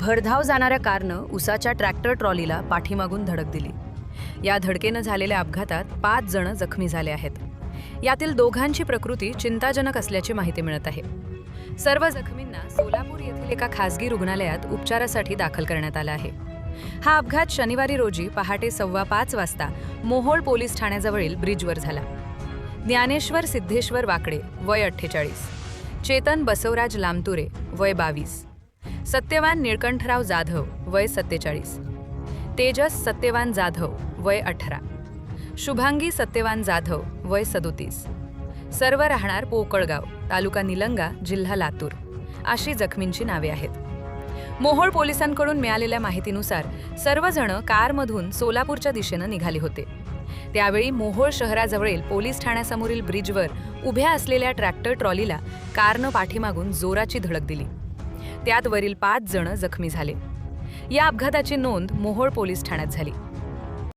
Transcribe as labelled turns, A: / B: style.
A: भरधाव जाणाऱ्या कारनं उसाच्या ट्रॅक्टर ट्रॉलीला पाठीमागून धडक दिली. या धडकेनं झालेल्या अपघातात पाच जण जखमी झाले आहेत. यातील दोघांची प्रकृती चिंताजनक असल्याची माहिती मिळत आहे. सर्व जखमींना सोलापूर येथील एका खासगी रुग्णालयात उपचारासाठी दाखल करण्यात आलं आहे. हा अपघात शनिवारी रोजी पहाटे सव्वा पाच वाजता मोहोळ पोलीस ठाण्याजवळील ब्रिजवर झाला. ज्ञानेश्वर सिद्धेश्वर वाकडे वय अठ्ठेचाळीस. चेतन बसवराज लामतुरे वय बावीस. सत्यवान निळकंठराव जाधव वय सत्तेचाळीस. तेजस सत्यवान जाधव वय अठरा. शुभांगी सत्यवान जाधव वय सदोतीस. सर्व राहणार पोकळगाव तालुका निलंगा जिल्हा लातूर. अशी जखमींची नावे आहेत. मोहोळ पोलिसांकडून मिळालेल्या माहितीनुसार सर्वजण कारमधून सोलापूरच्या दिशेनं निघाले होते. त्यावेळी मोहोळ शहराजवळील पोलीस ठाण्यासमोरील ब्रिजवर उभ्या असलेल्या ट्रॅक्टर ट्रॉलीला कारनं पाठीमागून जोराची धडक दिली. त्यात वरील पाच जण जखमी झाले. या अपघाताची नोंद मोहोळ पोलीस ठाण्यात झाली.